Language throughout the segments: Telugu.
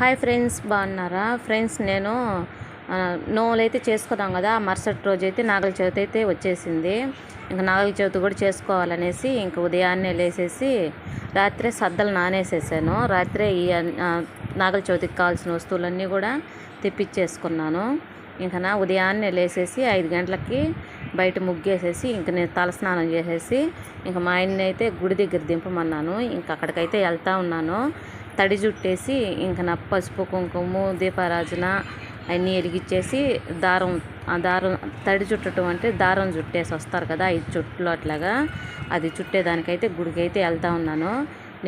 హాయ్ ఫ్రెండ్స్ బాగున్నారా? ఫ్రెండ్స్ నేను నోలు అయితే చేసుకున్నాం కదా. మరుసటి రోజు అయితే నాగల చవితి అయితే వచ్చేసింది. ఇంకా నాగల చవితి కూడా చేసుకోవాలనేసి ఇంకా ఉదయాన్నే లేసేసి రాత్రే సద్దలు నానేసేసాను. రాత్రే ఈ నాగల చవితికి కావాల్సిన వస్తువులన్నీ కూడా తెప్పించేసుకున్నాను. ఇంకా నా ఉదయాన్నే లేసేసి ఐదు గంటలకి బయట ముగ్గేసేసి ఇంక నేను తలస్నానం చేసేసి ఇంకా మా ఆయన్ని అయితే గుడి దగ్గర దింపమన్నాను. ఇంకా అక్కడికైతే వెళ్తా ఉన్నాను. తడి జుట్టేసి ఇంకా నా పసుపు కుంకుమ దీపారాజన అన్నీ వెలిగించేసి దారం ఆ దారం తడి చుట్టడం అంటే దారం చుట్టేసి వస్తారు కదా ఐదు చుట్లు అట్లాగా. అది చుట్టేదానికైతే గుడికి అయితే వెళ్తా ఉన్నాను.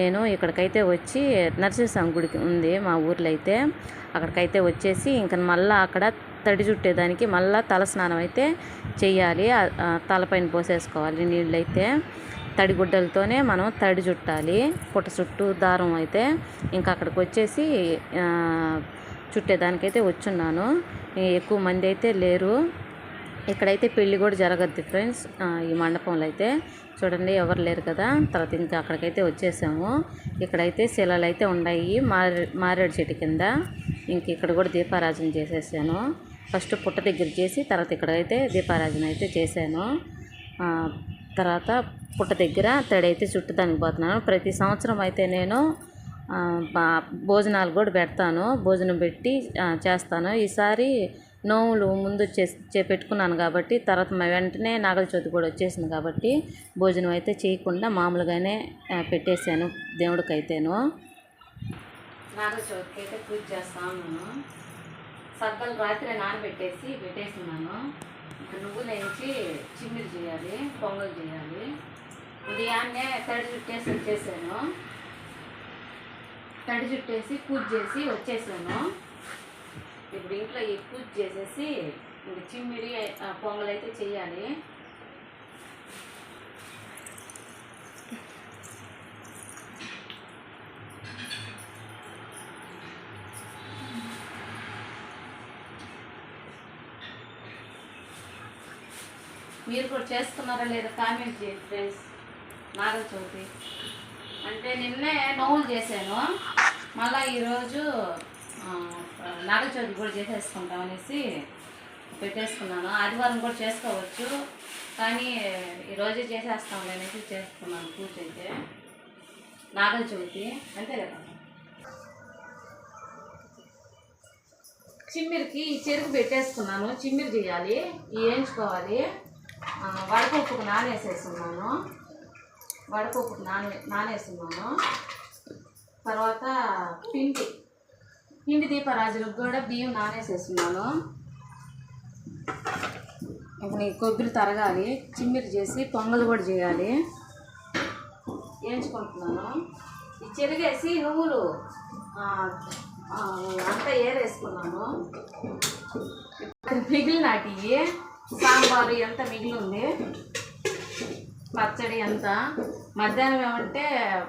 నేను ఇక్కడికైతే వచ్చి నరసింహస్వామి గుడికి ఉంది మా ఊర్లో అయితే అక్కడికైతే వచ్చేసి ఇంకా మళ్ళీ అక్కడ తడి చుట్టేదానికి మళ్ళీ తల స్నానం అయితే చేయాలి తలపైన పోసేసుకోవాలి నీళ్ళు అయితే తడిగుడ్డలతోనే మనం తడి చుట్టాలి. పుట్ట చుట్టూ దారం అయితే ఇంకా అక్కడికి వచ్చేసి చుట్టేదానికైతే వచ్చున్నాను. ఎక్కువ మంది అయితే లేరు. ఇక్కడైతే పెళ్ళి కూడా జరగద్ది ఫ్రెండ్స్ ఈ మండపంలో అయితే. చూడండి ఎవరు లేరు కదా. తర్వాత ఇంకా అక్కడికైతే వచ్చేసాము. ఇక్కడైతే శిలలు అయితే ఉన్నాయి. మారే మారేడు చెట్టు కింద ఇంక ఇక్కడ కూడా దీపారాజన చేసేసాను. ఫస్ట్ పుట్ట దగ్గర చేసి తర్వాత ఇక్కడైతే దీపారాజన అయితే చేశాను. తర్వాత పుట్ట దగ్గర తడైతే చుట్టడానికి పోతున్నాను. ప్రతి సంవత్సరం అయితే నేను భోజనాలు కూడా పెడతాను. భోజనం పెట్టి చేస్తాను. ఈసారి నోములు ముందు చే పెట్టుకున్నాను కాబట్టి తర్వాత వెంటనే నాగల చవితి కూడా వచ్చేసింది కాబట్టి భోజనం అయితే చేయకుండా మామూలుగానే పెట్టేశాను దేవుడికైతేను. నాగల చవితికి అయితే పూజ చేస్తాను సద్దలు రాత్రి నానబెట్టేసి పెట్టేస్తున్నాను. ఇంకా నువ్వులు చిమ్మిరి చేయాలి పొంగల్ చేయాలి. ఉదయాన్నే తడి చుట్టేసి వచ్చేసాను. తడి చుట్టేసి పూజ చేసి వచ్చేసాను. ఇప్పుడు ఇంట్లో ఈ పూజ చేసేసి ఇప్పుడు చిమ్మిరి పొంగలైతే అయితే చేయాలి. మీరు కూడా చేస్తున్నారా లేదా కామెంట్ చేయండి ఫ్రెండ్స్. నాగల చవితి అంటే నిన్నే నవ్వులు చేశాను. మళ్ళీ ఈరోజు నాగల చవితి కూడా చేసేసుకుంటాం అనేసి పెట్టేసుకున్నాను. ఆదివారం కూడా చేసుకోవచ్చు. కానీ ఈరోజే చేసేస్తాం అనేసి చేసుకున్నాను పూజ అయితే. నాగల చవితి అంతే కదా? చిమ్మిరికి ఈ చెరుకు పెట్టేసుకున్నాను. చిమ్మిరి చేయాలి వేయించుకోవాలి. వడపప్పుకు నానేసేసుకున్నాను వడపప్పు నానే నానేస్తున్నాను. తర్వాత పిండి. పిండి దీపరాజులకు కూడా బియ్యం నానేసేస్తున్నాను. ఇప్పుడు ఈ కొబ్బరి తరగాలి చిమ్మిరి చేసి పొంగల్ కూడా చేయాలి. వేయించుకుంటున్నాను ఈ చెరిగేసి నువ్వులు అంతా ఏరేసుకున్నాను. మిగిలినాటి నాటివి సాంబారు ఎంత మిగిలి ఉంది? పచ్చడి అంతా. మధ్యాహ్నం ఏమంటే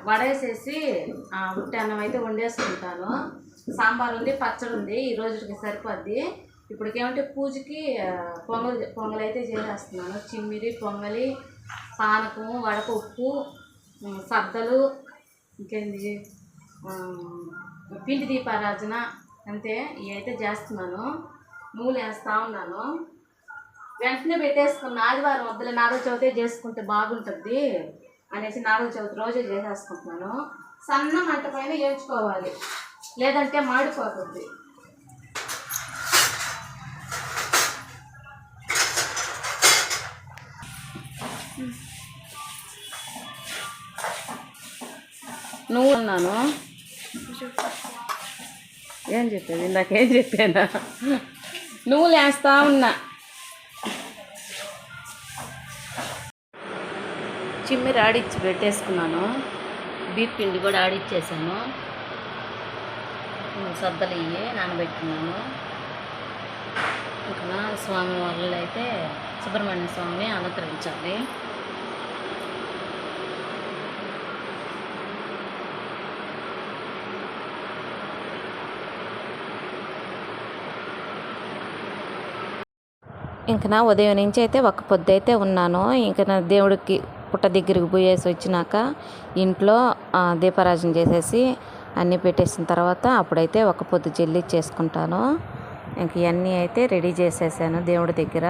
వడేసేసి ఆ, ఉట్టి అన్నం అయితే వండేసుకుంటాను. సాంబార్ ఉంది పచ్చడి ఉంది ఈ రోజుకి సరిపోద్ది. ఇప్పటికేమంటే పూజకి పొంగల్ పొంగల్ అయితే చేసేస్తున్నాను. చిమ్మిరి పొంగలి పానకం వడపప్పు సద్దలు ఇంకేంది పిండి దీపారాజన అంతే ఇవి అయితే చేస్తున్నాను. నూనె వేస్తూ ఉన్నాను వెంటనే పెట్టేసుకున్న ఆదివారం వద్దులే నాగల చవితి చేసుకుంటే బాగుంటుంది అనేసి నాగల చవితి రోజే చేసేసుకుంటున్నాను. సన్న మంట పైన వేయించుకోవాలి లేదంటే మాడిపోతుంది. నువ్వు ఉన్నాను? ఏం చెప్పేది? ఇందాకేం చెప్పానా? నువ్వు లేస్తా ఉన్నా. చిమ్మిరి ఆడిచ్చి పెట్టేసుకున్నాను. బీప్ పిండి కూడా ఆడిచ్చేసాను. సద్దలు ఇవి నానబెట్టుకున్నాను. ఇంకా స్వామి వాళ్ళు అయితే సుబ్రహ్మణ్య స్వామిని అలంకరించాలి ఇంక నా ఉదయం నుంచి అయితే ఒక పొద్దు అయితే ఉన్నాను. ఇంక నా దేవుడికి పుట్ట దగ్గరికి పోయేసి వచ్చినాక ఇంట్లో దీపారాజన చేసేసి అన్నీ పెట్టేసిన తర్వాత అప్పుడైతే ఒక పొద్దు జల్లి చేసుకుంటాను. ఇంక ఇవన్నీ అయితే రెడీ చేసేసాను దేవుడి దగ్గర.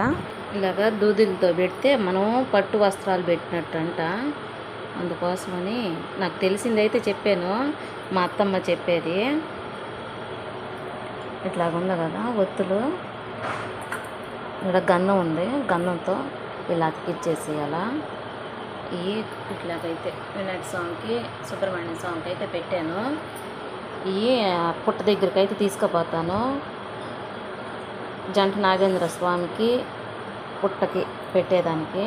ఇలాగ దూదులతో పెడితే మనం పట్టు వస్త్రాలు పెట్టినట్టంట. అందుకోసమని నాకు తెలిసిందైతే చెప్పాను. మా అత్తమ్మ చెప్పేది. ఇట్లాగుంది కదా ఒత్తులు. ఇక్కడ గన్నం ఉంది. గన్నంతో ఇలా అతికిచ్చేసేయాల ఈ ఇట్లాగైతే వినాయక స్వామికి సుబ్రహ్మణ్య స్వామికి అయితే పెట్టాను. ఈ పుట్ట దగ్గరికి అయితే తీసుకుపోతాను. జంట నాగేంద్ర స్వామికి పుట్టకి పెట్టేదానికి.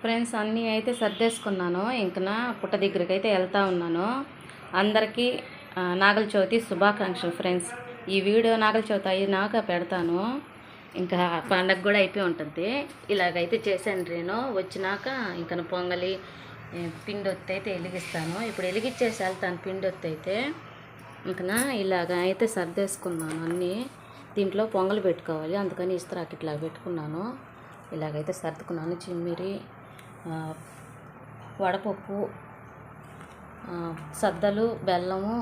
ఫ్రెండ్స్ అన్నీ అయితే సర్దేసుకున్నాను. ఇంకనా పుట్ట దగ్గరికి అయితే వెళ్తా ఉన్నాను. అందరికీ నాగల చవితి శుభాకాంక్షలు ఫ్రెండ్స్. ఈ వీడియో నాగల చవితి అయినాక పెడతాను. ఇంకా పండగ కూడా అయిపోయి ఉంటుంది. ఇలాగైతే చేశాను నేను. వచ్చినాక ఇంకా పొంగలి పిండి ఒత్తి అయితే వెలిగిస్తాను. ఇప్పుడు వెలిగిచ్చేసి వెళ్తాను పిండి ఒత్తి అయితే. ఇంకా ఇలాగ అయితే సర్దేసుకున్నాను అన్నీ. దీంట్లో పొంగలు పెట్టుకోవాలి. అందుకని ఇస్తరాకి ఇట్లా పెట్టుకున్నాను. ఇలాగైతే సర్దుకున్నాను. చిమ్మిరి వడపప్పు సద్దలు బెల్లము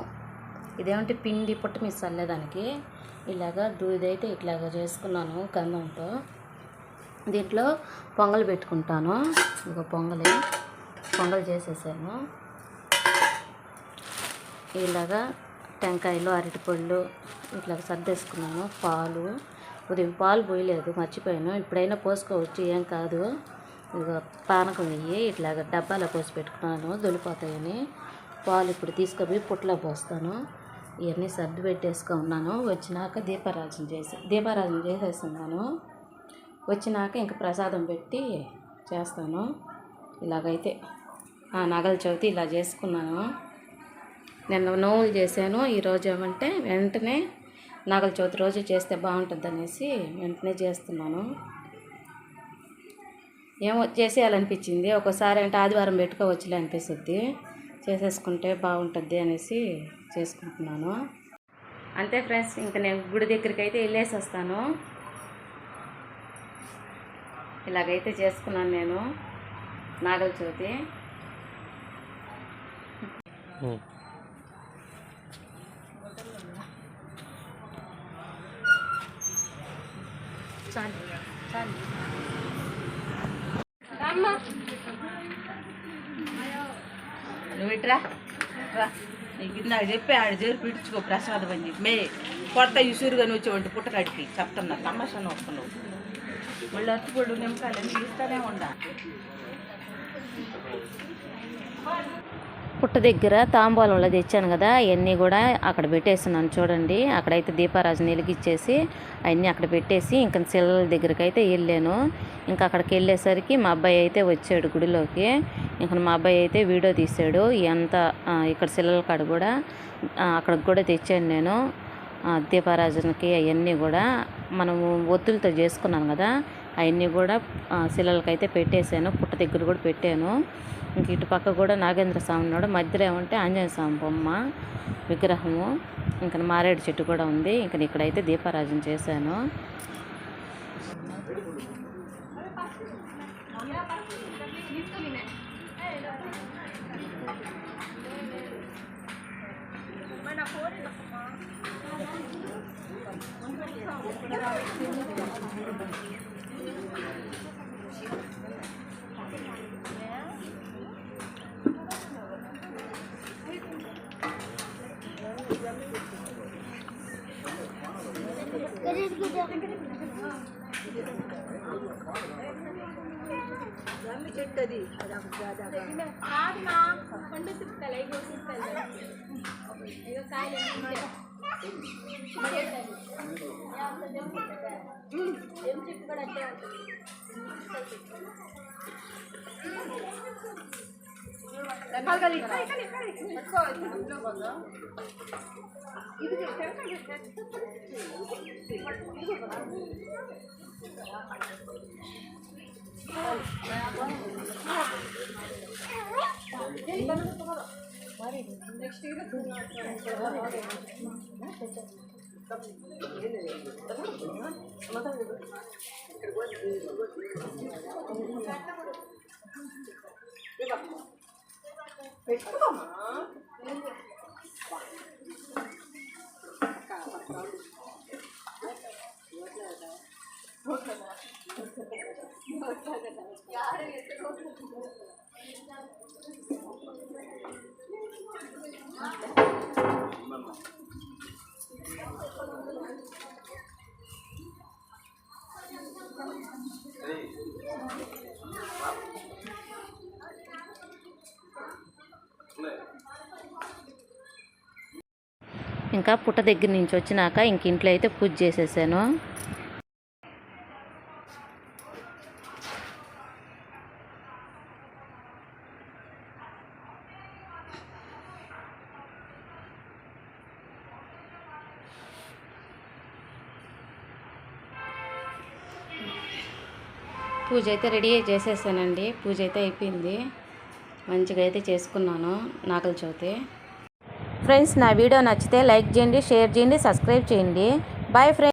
ఇదేమంటే పిండి పుట్ట మిస్ చల్లేదానికి ఇలాగ దూదైతే ఇట్లాగ చేసుకున్నాను గంధంతో దీంట్లో పొంగల్ పెట్టుకుంటాను. ఇక పొంగలి. పొంగలు చేసేసాను. ఇలాగా టెంకాయలు అరటిపళ్ళు ఇట్లా సర్దేసుకున్నాను. పాలు ఉదయం పాలు పోయలేదు మర్చిపోయాను. ఇప్పుడైనా పోసుకోవచ్చు ఏం కాదు. ఇక పానకం నెయ్యి ఇట్లాగ డబ్బాలో పోసి పెట్టుకున్నాను. దొలిపోతాయని. పాలు ఇప్పుడు తీసుకొని పుట్లో పోస్తాను. ఇవన్నీ సర్ది పెట్టేసుకున్నాను వచ్చినాక దీపారాజన చేసి దీపారాజన చేసేస్తున్నాను. వచ్చినాక ఇంక ప్రసాదం పెట్టి చేస్తాను. ఇలాగైతే నగల చవితి ఇలా చేసుకున్నాను. నిన్న నోములు చేశాను. ఈరోజు ఏమంటే వెంటనే నాగల చవితి రోజు చేస్తే బాగుంటుంది అనేసి వెంటనే చేస్తున్నాను. ఏమో చేసేయాలనిపించింది. ఒక్కోసారి అంటే ఆదివారం పెట్టుకోవచ్చులే అనిపిస్తుంది. చేసేసుకుంటే బాగుంటుంది అనేసి చేసుకుంటున్నాను. అంతే ఫ్రెండ్స్ ఇంకా నేను గుడి దగ్గరికి అయితే వెళ్ళేసి వస్తాను ఇలాగైతే చేసుకున్నాను నేను నాగల చవితి. నువ్వు ఇట్రా నాకు చెప్పి ఆడ చేరు పిడుచుకో ప్రసాదం అని చెప్పి. మే కొత్త ఇసురుగా వచ్చి వచ్చేవంటి పుట్టకాడికి చెప్తున్నా తమాషాను వస్తున్నావు మళ్ళీ అట్టుపొడు నిమ్మకాయలు అన్నీ ఇస్తానే ఉండా. పుట్ట దగ్గర తాంబూలంలో తెచ్చాను కదా అవన్నీ కూడా అక్కడ పెట్టేస్తున్నాను చూడండి. అక్కడైతే దీపారాజుని నిలిగిచ్చేసి అవన్నీ అక్కడ పెట్టేసి ఇంకా శిలల దగ్గరికి అయితే వెళ్ళాను. ఇంకా అక్కడికి వెళ్ళేసరికి మా అబ్బాయి అయితే వచ్చాడు గుడిలోకి. ఇంకా మా అబ్బాయి అయితే వీడియో తీసాడు ఎంత ఇక్కడ శిలల కాడ కూడా అక్కడికి కూడా తెచ్చాను నేను. దీపారాజునికి అవన్నీ కూడా మనము ఒత్తులతో చేసుకున్నాను కదా అవన్నీ కూడా శిలలకైతే పెట్టేశాను. పుట్ట దగ్గర కూడా పెట్టాను. ఇంక ఇటు పక్క కూడా నాగేంద్ర స్వామి ఉన్నాడు. మధ్యలో ఏమంటే ఆంజనేయ స్వామి బొమ్మ విగ్రహము. ఇంకా మారేడు చెట్టు కూడా ఉంది. ఇంకా ఇక్కడైతే దీపారాజన చేశాను. చెట్టది కాదు మా పండు తిప్పాలి ఐదు తిప్పాలి ఎంసెట్ కూడా అంతే ఉంటుంది పెట్టుకోమా ಯಾರು ఇంకా పుట్ట దగ్గర నుంచి వచ్చినాక ఇంక ఇంట్లో అయితే పూజ చేసేసాను. పూజ అయితే రెడీ చేసేసానండి. పూజ అయితే అయిపోయింది. మంచిగా అయితే చేసుకున్నాను నాగల చవితి. ఫ్రెండ్స్ నా వీడియో నచ్చితే లైక్ చేయండి షేర్ చేయండి సబ్స్క్రైబ్ చేయండి. Bye friends.